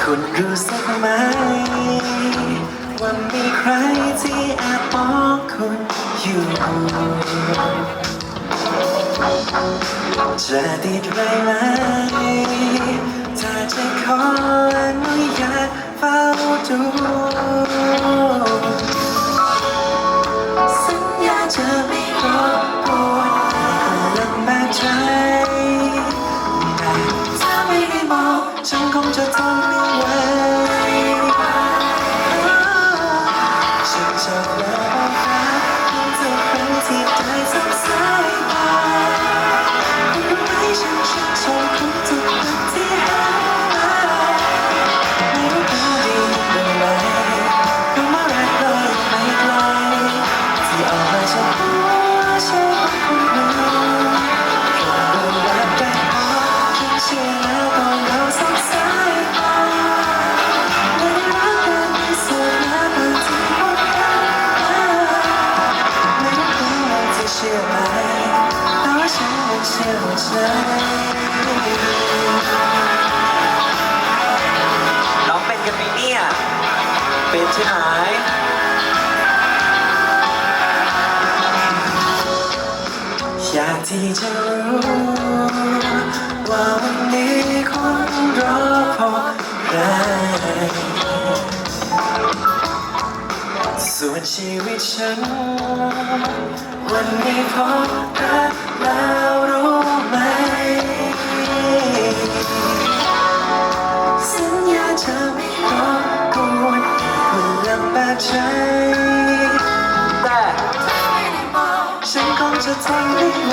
คุณรู้สึกไหม ว่ามีใครที่แอบมองคุณอยู่จะดีดไรไหม ถ้าจะขออนุญาตเฝ้าดู น้องเป็นกันไหมเนี่ย เป็นใช่ไหมอยากที่จะรู้ว่าวันนี้คุณรอพอได้ส่วนชีวิตฉัน วันนี้พอรักแล้ว แต่ใจ แต่ฉันคงจะทำได้ไหม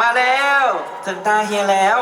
มาแล้ว ถึงตาเฮียแล้ว